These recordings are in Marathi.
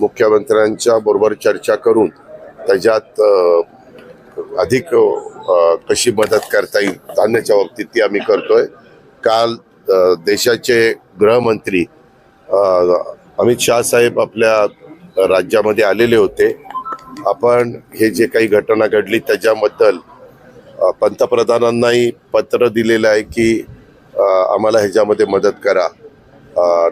मुख्यमंत्र्यांच्या बरोबर चर्चा करून त्याच्यात अधिक कशी मदत करता येईल धान्याच्या बाबतीत ती आम्ही करतोय. काल देशाचे गृहमंत्री अमित शाह साहेब आपल्या राज्यामध्ये आलेले होते. आपण हे जे काही घटना घडली त्याच्याबद्दल पंतप्रधानांनाही पत्र दिलेलं आहे की आम्हाला ह्याच्यामध्ये मदत करा.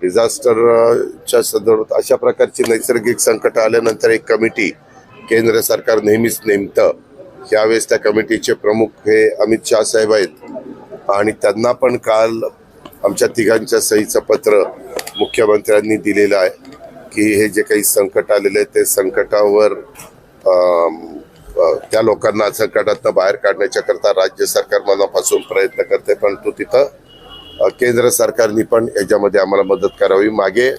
डिझास्टरच्या संदर्भात अशा प्रकारची नैसर्गिक संकट आल्यानंतर एक कमिटी केंद्र सरकार नेहमीच नेमतं. यावेळेस त्या कमिटीचे प्रमुख हे अमित शाह साहेब आहेत. आणि त्यांना पण काल आमच्या तिघांच्या सहीचं पत्र मुख्यमंत्र्यांनी दिलेलं आहे की हे जे काही संकट आलेले आहे ते संकटावर त्या लोकांना संकटातनं बाहेर काढण्याच्या करता राज्य सरकार मनापासून प्रयत्न करते पण तो तिथं केंद्र सरकारने पण याच्यामध्ये आम्हाला मदत करावी. मागे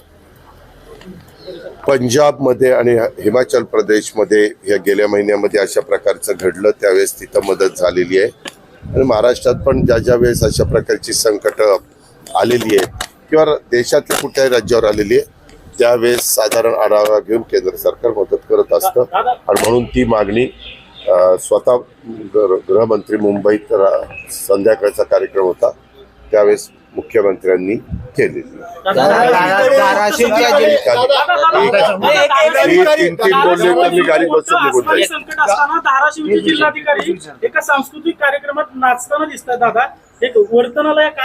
पंजाबमध्ये आणि हिमाचल प्रदेशमध्ये या गेल्या महिन्यामध्ये अशा प्रकारचं घडलं त्यावेळेस तिथं मदत झालेली आहे. आणि महाराष्ट्रात पण ज्या ज्या वेळेस अशा प्रकारची संकट आलेली आहे किंवा देशातल्या कुठल्याही राज्यावर आलेली आहे त्यावेळेस साधारण आढावा घेऊन केंद्र सरकार मदत करत असतं. आणि म्हणून ती मागणी स्वतः गृहमंत्री मुंबईत रा- संध्याकाळचा कार्यक्रम होता. त्यावेळेस मुख्यमंत्र्यांनी केलेली धाराशिवच्या जिल्ह्यात मी तीन तीन बोलले तर मी गाडीत बसून निघून जाईल संकट असताना धाराशिवचे जिल्हाधिकारी एका सांस्कृतिक कार्यक्रमात नाचताना दिसतात दादा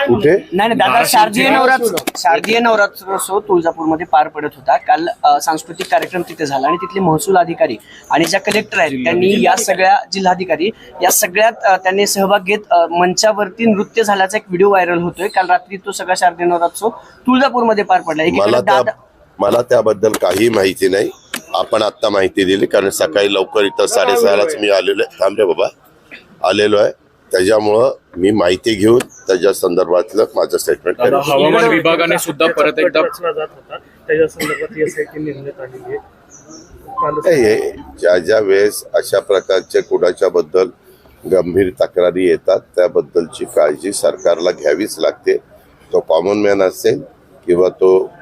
कुठे? नाही नाही दादा शारदीय नवरात्र शारदीय नवरात्रोत्सव तुळजापूरमध्ये पार पडत होता. काल अ, सांस्कृतिक कार्यक्रम तिथे झाला आणि तिथले महसूल अधिकारी आणि ज्या कलेक्टर आहेत त्यांनी या सगळ्या जिल्हाधिकारी या सगळ्यात अ, त्यांनी सहभाग घेत अ, मंचावरती नृत्य झाल्याचा एक व्हिडिओ व्हायरल होतोय. काल रात्री तो सगळा शारदीय नवरात्रोत्सव तुळजापूरमध्ये पार पडला. एकीकडे मला त्या दादा मला त्याबद्दल काही माहिती नाही. आपण आता माहिती दिली कारण सकाळी लवकर इथं साडेसहालाच मी आलेलो आहे. थांब रे बाबा. आलेलो आहे. त्याच्यामुळं मी माहिती घेऊन त्याच्या संदर्भातलं माझं स्टेटमेंट दादा हवामान विभागाने सुद्धा परत एकदा रचना जात होता. त्याच्या संदर्भात एसआयटी नेमण्यात आलेली आहे. कालच नाही, हे ज्या ज्या वेळेस अशा प्रकारच्या कुणाच्या बद्दल गंभीर तक्रारी येतात त्याबद्दलची काळजी सरकारला घ्यावीच लागते. तो कॉमन मॅन असेल किंवा तो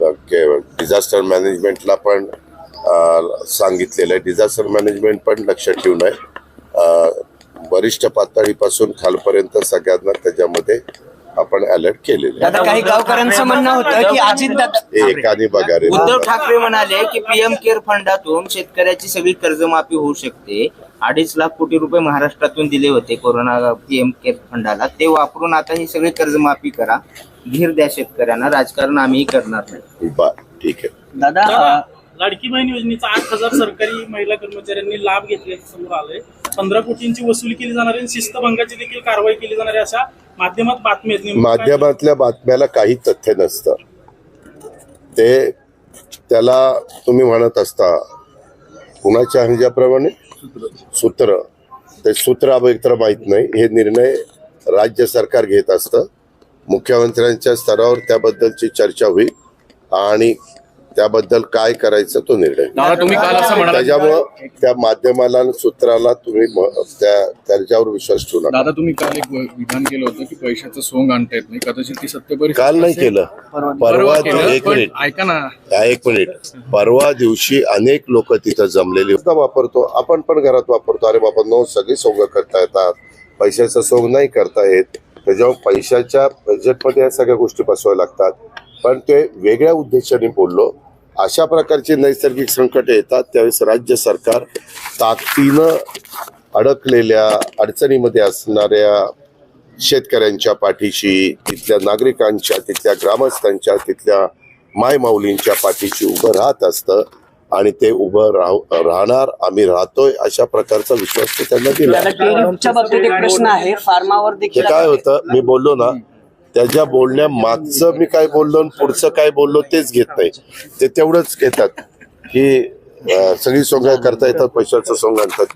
डिझास्टर मॅनेजमेंटला पण सांगितलेलं आहे. डिझास्टर मॅनेजमेंट पण लक्ष ठेवून आहे. वरिष्ठ पातळीपासून खालपर्यंत सगळ्यांना त्याच्यामध्ये आपण अलर्ट केलेले काही गावकऱ्यांचं म्हणणं होतं की अजित एकाने बघा रे उद्धव ठाकरे म्हणाले की पीएम केअर फंडातून शेतकऱ्याची सगळी कर्जमाफी होऊ शकते. अडीच लाख कोटी रुपये महाराष्ट्रातून दिले होते कोरोना पीएम केअर फंडाला ते वापरून आता ही सगळी कर्जमाफी करा. धीर द्या शेतकऱ्यांना राजकारण आम्ही करणार नाही. बा ठीक आहे. दादा अ, लाडकी बहीण योजनेचा आठ हजार सरकारी महिला कर्मचाऱ्यांनी लाभ घेतल्याचं समोर आलंय. पंधरा कोटींची वसुली केली जाणार आहे आणि शिस्तभंगाची देखील कारवाई केली जाणार आहे अशा माध्यमात बातम्या आहेत. नेमकं काय- माध्यमातल्या बातम्याला काही तथ्य नसतं. ते त्याला तुम्ही म्हणत असता कुणाच्या ह्याच्याप्रमाणे? सूत्र. ते सूत्र आम्हाला एकतर माहीत नाही. हे निर्णय राज्य सरकार घेत असतं. मुख्यमंत्र्यांच्या स्तरावर त्याबद्दलची चर्चा होईल आणि त्याबद्दल काय करायचं तो निर्णय. दादा तुम्ही काल असं म्हणाला त्याच्यामुळं त्या माध्यमाला सूत्राला तुम्ही त्या त्याच्यावर विश्वास ठेवू नका. दादा तुम्ही काल एक विधान केलं होतं की पैशाचं सोंग आणता येत नाही. कदाचित ती सत्य परिस्थिती काल नाही. केलं. परवा एक मिनिट. ऐका ना. एक मिनिट. परवा दिवशी अनेक लोक तिथं जमलेली वापरतो. आपण पण घरात वापरतो. अरे बाबा नो सगळी सोंग करता येतात. पैशाचं सोंग नाही करता येत. त्याच्यामुळे पैशाच्या बजेटमध्ये या सगळ्या गोष्टी बसवाव्या लागतात. पण ते वेगळ्या उद्देशाने बोललो. अशा प्रकारची नैसर्गिक संकट येतात त्यावेळेस राज्य सरकार ताकदीनं अडकलेल्या अडचणीमध्ये असणाऱ्या शेतकऱ्यांच्या पाठीशी तिथल्या नागरिकांच्या तिथल्या ग्रामस्थांच्या तिथल्या मायमाऊलींच्या पाठीशी उभं राहत असतं. आणि ते उभं राहू राहणार आम्ही राहतोय अशा प्रकारचा विश्वास ते त्यांना दिला. प्रश्न आहे फार्मावर ते देखील काय होतं? मी बोललो ना त्याच्या बोलण्या मागचं मी काय बोललो आणि पुढचं काय बोललो तेच घेत नाही. ते तेवढंच घेतात की सगळी सोंग करता येतात पैशाचं सोंग आणतात.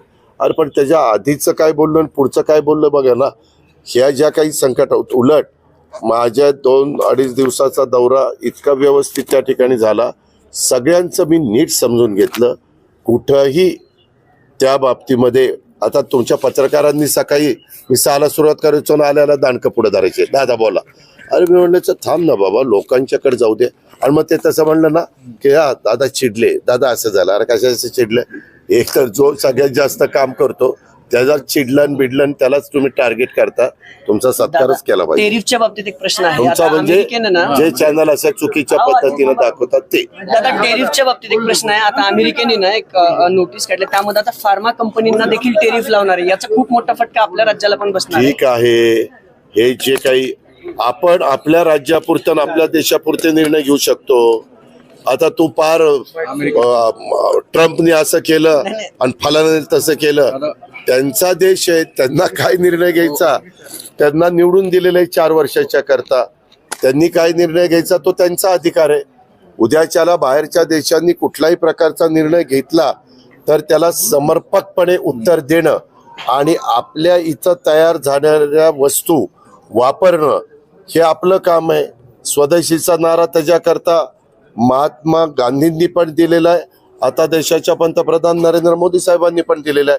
अरे पण त्याच्या आधीचं काय बोललो आणि पुढचं काय बोललं बघा ना ह्या ज्या काही संकट होत उलट माझ्या दोन अडीच दिवसाचा दौरा इतका व्यवस्थित त्या ठिकाणी झाला सगळ्यांचं मी नीट समजून घेतलं. कुठंही त्या बाबतीमध्ये आता तुमच्या पत्रकारांनी सकाळी मी सहाला सुरुवात करायचो ना आल्याला दांडकं पुढे धरायचे. दादा बोला. अरे मी म्हणलं थांब ना बाबा लोकांच्याकडे जाऊ दे. आणि मग ते तसं म्हणलं ना की हा दादा चिडले. दादा असं झालं. अरे कशाचं चिडलं? एक तर जो सगळ्यात जास्त काम करतो. त्याचा चिडलन बिडलन त्यालाच तुम्ही टार्गेट करता तुमचा सत्कारच केला पाहिजे. टेरिफच्या बाबतीत एक प्रश्न आहे. तुमचा आता म्हणजे अमेरिकेनं ना जे चॅनल अशा चुकीच्या पद्धतीने दाखवतात ते. दादा टेरिफच्या बाबतीत एक प्रश्न आहे. आता अमेरिकेने ना एक नोटीस काढली. त्यामध्ये आता फार्मा कंपनींना देखील टेरिफ लावणार आहे. याचा खूप मोठा फटका आपल्या राज्याला पण बसणार आहे. ठीक आहे. हे जे काही आपण आपल्या राज्यापुरतं आणि आपल्या देशापुरते निर्णय घेऊ शकतो. आता तू पार ट्रम्पने असं केलं आणि फलाने तसं केलं. त्यांचा देश आहे त्यांना काय निर्णय घ्यायचा? त्यांना निवडून दिलेलं आहे चार वर्षाच्या करता. त्यांनी काय निर्णय घ्यायचा? तो त्यांचा अधिकार आहे. उद्याच्याला बाहेरच्या देशांनी कुठलाही प्रकारचा निर्णय घेतला तर त्याला समर्पकपणे उत्तर देणं आणि आपल्या इथं तयार झाणाऱ्या वस्तू वापरणं हे आपलं काम आहे. स्वदेशीचा नारा त्याच्याकरता महात्मा गांधींनी पण दिलेला आहे. आता देशाच्या पंतप्रधान नरेंद्र मोदी साहेबांनी पण दिलेला आहे.